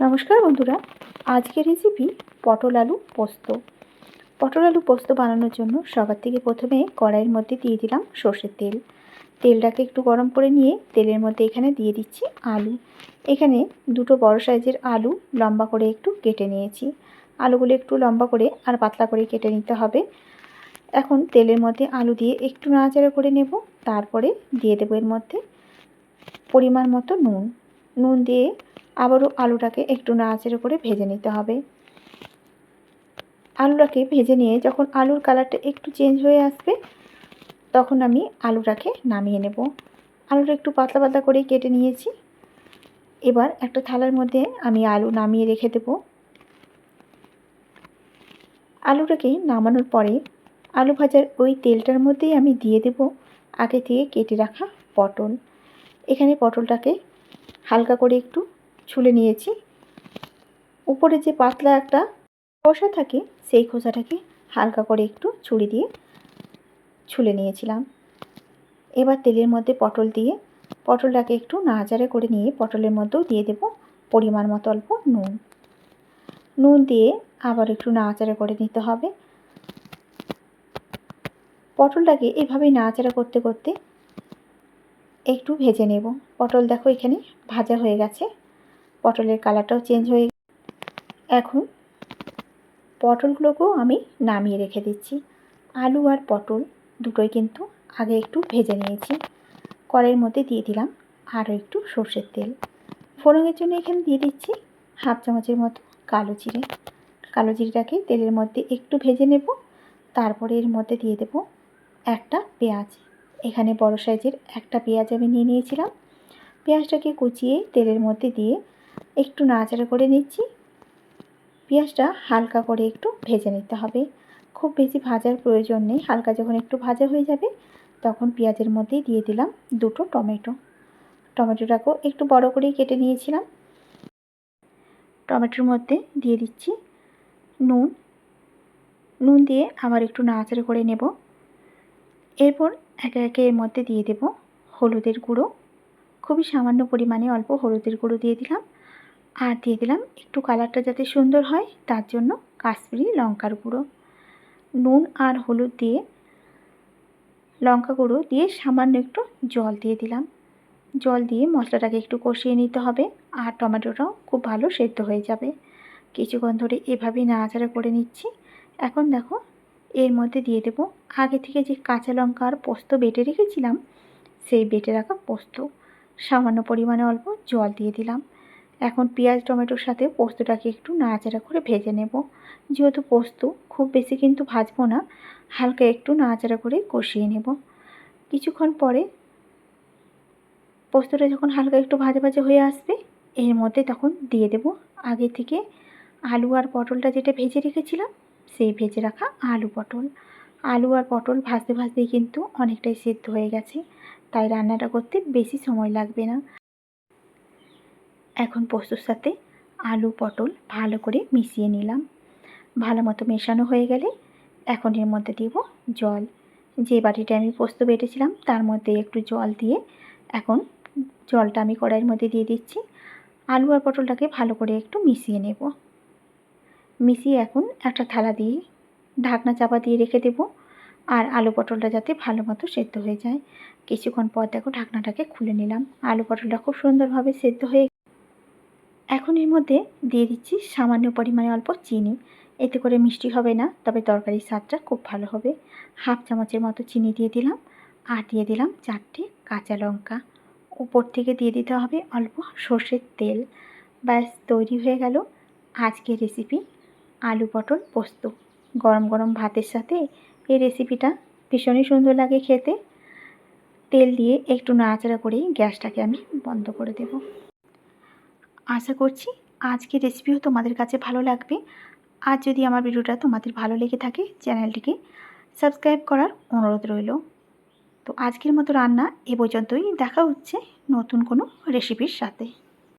নমস্কার বন্ধুরা। আজকের রেসিপি পটল আলু পোস্ত। পটল আলু পোস্ত বানানোর জন্য সবার থেকে প্রথমে কড়াইয়ের মধ্যে দিয়ে দিলাম সর্ষের তেল। তেলটাকে একটু গরম করে নিয়ে তেলের মধ্যে এখানে দিয়ে দিচ্ছি আলু। এখানে দুটো বড় সাইজের আলু লম্বা করে একটু কেটে নিয়েছি। আলুগুলো একটু লম্বা করে আর পাতলা করে কেটে নিতে হবে। এখন তেলের মধ্যে আলু দিয়ে একটু নাড়াচাড়া করে নেব। তারপরে দিয়ে দেবো এর মধ্যে পরিমাণ মতো নুন। নুন দিয়ে আবারও আলুটাকে একটু নাড়াচাড়া করে ভেজে নিতে হবে। আলুটাকে ভেজে নিয়ে যখন আলুর কালারটা একটু চেঞ্জ হয়ে আসবে, তখন আমি আলুটাকে নামিয়ে নেব। আলুটা একটু পাতলা পাতলা করে কেটে নিয়েছি। এবার একটা থালার মধ্যে আমি আলু নামিয়ে রেখে দেব। আলুটাকে নামানোর পরে আলু ভাজার ওই তেলটার মধ্যেই আমি দিয়ে দেব আগে থেকে কেটে রাখা পটল। এখানে পটলটাকে হালকা করে একটু ছুলে নিয়েছি। উপরে যে পাতলা একটা খোসা থাকে, সেই খোসাটাকে হালকা করে একটু ছুরি দিয়ে ছুলে নিয়েছিলাম। এবার তেলের মধ্যে পটল দিয়ে, পটলটাকে একটু নাড়াচাড়া করে নিয়ে পটলের মধ্যেও দিয়ে দেব পরিমাণ মতো অল্প নুন। নুন দিয়ে আবার একটু নাড়াচাড়া করে নিতে হবে। পটলটাকে এভাবেই নাড়াচাড়া করতে করতে একটু ভেজে নেব। পটল দেখো এখানে ভাজা হয়ে গেছে। পটলের কালারটাও চেঞ্জ হয়ে এখন পটলগুলোকেও আমি নামিয়ে রেখে দিচ্ছি। আলু আর পটল দুটোই কিন্তু আগে একটু ভেজে নিয়েছি। কড়াইয়ের মধ্যে দিয়ে দিলাম আরও একটু সর্ষের তেল। ফোড়নের জন্য এখানে দিয়ে দিচ্ছি হাফ চামচের মতো কালো জিরে। কালো জিরেটাকে তেলের মধ্যে একটু ভেজে নেব। তারপরে এর মধ্যে দিয়ে দেব একটা পেঁয়াজ। এখানে বড় সাইজের একটা পেঁয়াজ আমি নিয়ে নিয়েছিলাম। পেঁয়াজটাকে কুচিয়ে তেলের মধ্যে দিয়ে একটু নাড়াচাড়া করে নিচ্ছি। পেঁয়াজটা হালকা করে একটু ভেজে নিতে হবে। খুব বেশি ভাজার প্রয়োজন নেই। হালকা যখন একটু ভাজা হয়ে যাবে, তখন পেঁয়াজের মধ্যেই দিয়ে দিলাম দুটো টমেটো। টমেটোটাকেও একটু বড় করেই কেটে নিয়েছিলাম। টমেটোর মধ্যে দিয়ে দিচ্ছি নুন। নুন দিয়ে আবার একটু নাড়াচাড়া করে নেব। এরপর একে একে এর মধ্যে দিয়ে দেব হলুদের গুঁড়ো। খুবই সামান্য পরিমাণে অল্প হলুদের গুঁড়ো দিয়ে দিলাম। আর দিয়ে দিলাম একটু কালারটা যাতে সুন্দর হয়, তার জন্য কাশ্মীরি লঙ্কার গুঁড়ো। নুন আর হলুদ দিয়ে লঙ্কা গুঁড়ো দিয়ে সামান্য একটু জল দিয়ে দিলাম। জল দিয়ে মশলাটাকে একটু কষিয়ে নিতে হবে আর টমেটোটাও খুব ভালো সেদ্ধ হয়ে যাবে। কিছুক্ষণ ধরে এভাবেই নাড়াচাড়া করে নিচ্ছি। এখন দেখো, এর মধ্যে দিয়ে দেব আগে থেকে যে কাঁচা লঙ্কা আর পোস্ত বেটে রেখেছিলাম, সেই বেটে রাখা পোস্ত। সামান্য পরিমাণে অল্প জল দিয়ে দিলাম। এখন পেঁয়াজ, টমেটোর সাথে পোস্তটাকে একটু নাড়াচাড়া করে ভেজে নেব। যেহেতু পোস্ত খুব বেশি কিন্তু ভাজবো না, হালকা একটু নাড়াচাড়া করে কষিয়ে নেব। কিছুক্ষণ পরে পোস্তটা যখন হালকা একটু ভাজা ভাজা হয়ে আসবে, এর মধ্যে তখন দিয়ে দেব আগে থেকে আলু আর পটলটা যেটা ভেজে রেখেছিলাম, সেই ভেজে রাখা আলু পটল। আলু আর পটল ভাজতে ভাজতেই কিন্তু অনেকটাই সেদ্ধ হয়ে গেছে, তাই রান্নাটা করতে বেশি সময় লাগবে না। এখন পোস্তর সাথে আলু, পটল ভালো করে মিশিয়ে নিলাম। ভালো মতো মেশানো হয়ে গেলে এখন এর মধ্যে দিব জল। যে বাটিটা আমি পোস্ত বেটেছিলাম তার মধ্যে একটু জল দিয়ে এখন জলটা আমি কড়াইয়ের মধ্যে দিয়ে দিচ্ছি। আলু আর পটলটাকে ভালো করে একটু মিশিয়ে নেব। মিশিয়ে এখন একটা থালা দিয়ে ঢাকনা চাপা দিয়ে রেখে দেব আর আলু পটলটা যাতে ভালো মতো সেদ্ধ হয়ে যায়। কিছুক্ষণ পর দেখো ঢাকনাটাকে খুলে নিলাম। আলু পটলটা খুব সুন্দরভাবে সেদ্ধ হয়ে এখন এর মধ্যে দিয়ে দিচ্ছি সামান্য পরিমাণে অল্প চিনি। এতে করে মিষ্টি হবে না, তবে তরকারির স্বাদটা খুব ভালো হবে। হাফ চামচের মতো চিনি দিয়ে দিলাম আর দিয়ে দিলাম চারটে কাঁচা লঙ্কা। উপর থেকে দিয়ে দিতে হবে অল্প সর্ষের তেল। ব্যাস, তৈরি হয়ে গেল আজকের রেসিপি আলু পটল পোস্ত। গরম গরম ভাতের সাথে এই রেসিপিটা ভীষণই সুন্দর লাগে খেতে। তেল দিয়ে একটু নাড়াচাড়া করেই গ্যাসটাকে আমি বন্ধ করে দেব। আশা করছি আজকের রেসিপিও তোমাদের কাছে ভালো লাগবে। আর যদি আমার ভিডিওটা তোমাদের ভালো লেগে থাকে, চ্যানেলটিকে সাবস্ক্রাইব করার অনুরোধ রইল। তো আজকের মতো রান্না এ পর্যন্তই। দেখা হচ্ছে নতুন কোনো রেসিপির সাথে।